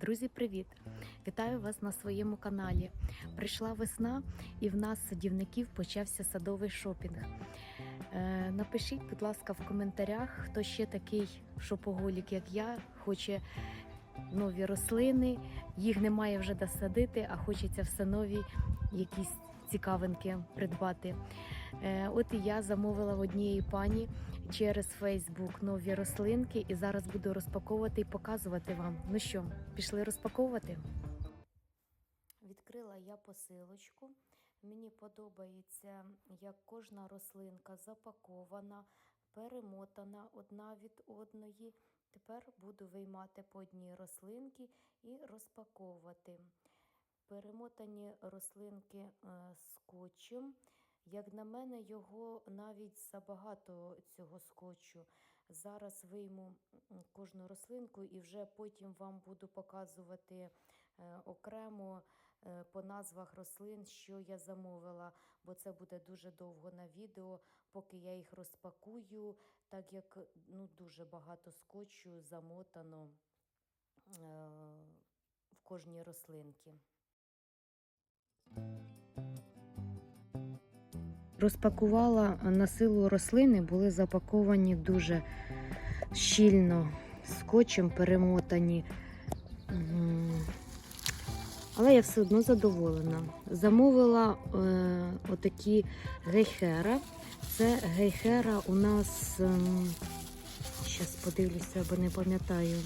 Друзі, привіт! Вітаю вас на своєму каналі. Прийшла весна, і в нас садівників почався садовий шопінг. Е, Напишіть, будь ласка, в коментарях, хто ще такий шопоголік, як я, хоче нові рослини. Їх немає вже де садити, а хочеться все нові якісь цікавинки придбати. Е, От і я замовила в однієї пані через Фейсбук нові рослинки, і зараз буду розпаковувати і показувати вам. Ну що, пішли розпаковувати? Відкрила я посилочку. Мені подобається, як кожна рослинка запакована, перемотана одна від одної. Тепер буду виймати по одній рослинки і розпаковувати. Перемотані рослинки е, скотчем. Як на мене, його навіть забагато цього скотчу. Зараз вийму кожну рослинку і вже потім вам буду показувати е, окремо е, по назвах рослин, що я замовила, бо це буде дуже довго на відео, поки я їх розпакую, так як ну, дуже багато скотчу замотано в кожній рослинці. Розпакувала на силу рослини, були запаковані дуже щільно, скотчем перемотані. Але я все одно задоволена. Замовила е, отакі гейхера. Це гейхера у нас, зараз подивлюся, бо не пам'ятаю.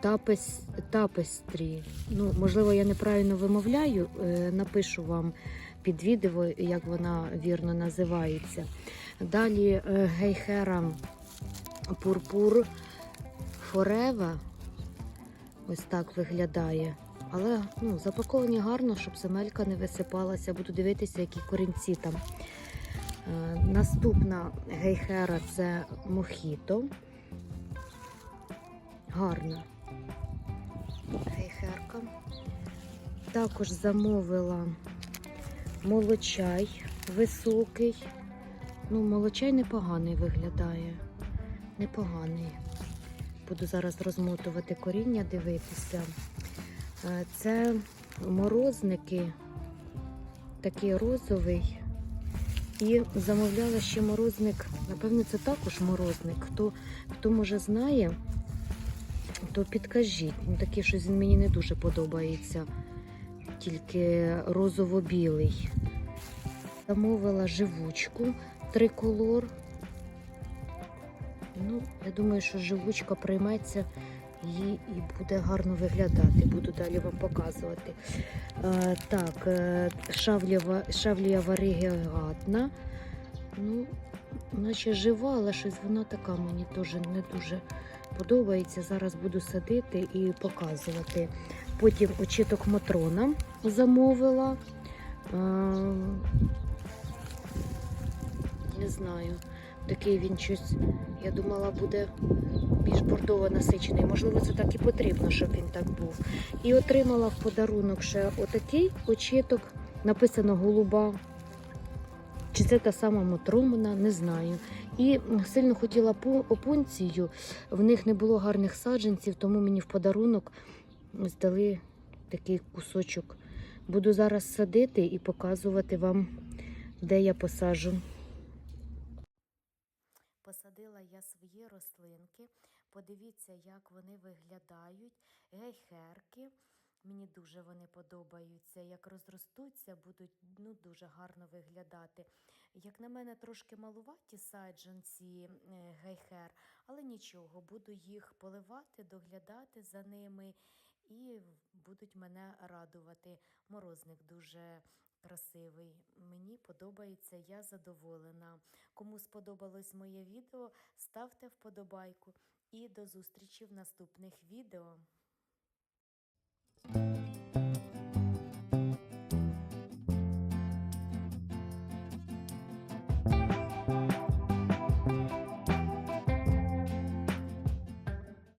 Тапес, тапестрі. Ну, можливо, я неправильно вимовляю. е, Напишу вам під відео, як вона вірно називається. Далі е, гейхера пурпур форева. Ось так виглядає. Але ну, запаковані гарно, щоб земелька не висипалася. Буду дивитися, які корінці там. Е, Наступна гейхера це мохіто. Гарна гейхерка. Також замовила молочай високий. Ну, молочай непоганий виглядає. Непоганий. Буду зараз розмотувати коріння, дивитися. Е, Це морозники, такий розовий. І замовляла ще морозник. Напевно, це також морозник. Хто, хто може знає, то підкажіть. Ну, такий щось мені не дуже подобається. Тільки розово-білий. Замовила живучку триколор. Ну, я думаю, що живучка прийметься і, і буде гарно виглядати. Буду далі вам показувати. Е, так, е, шавлєва, шавлія варігатна. Ну, наче жива, але щось вона така мені теж не дуже подобається. Зараз буду садити і показувати. Потім очіток Матрона замовила. Не знаю, такий він щось, я думала, буде більш бордово насичений. Можливо, це так і потрібно, щоб він так був. І отримала в подарунок ще отакий очіток, написано голуба. Чи це та сама Мотромана, не знаю. І сильно хотіла пу- опунцію. В них не було гарних саджанців, тому мені в подарунок здали такий кусочок. Буду зараз садити і показувати вам, де я посаджу. Посадила я свої рослинки. Подивіться, як вони виглядають. Гейхерки. Мені дуже вони подобаються. Як розростуться, будуть ну, дуже гарно виглядати. Як на мене, трошки малуваті саджанці е, гейхер, але нічого, буду їх поливати, доглядати за ними і будуть мене радувати. Морозник дуже красивий. Мені подобається, я задоволена. Кому сподобалось моє відео, ставте вподобайку і до зустрічі в наступних відео. Thank you.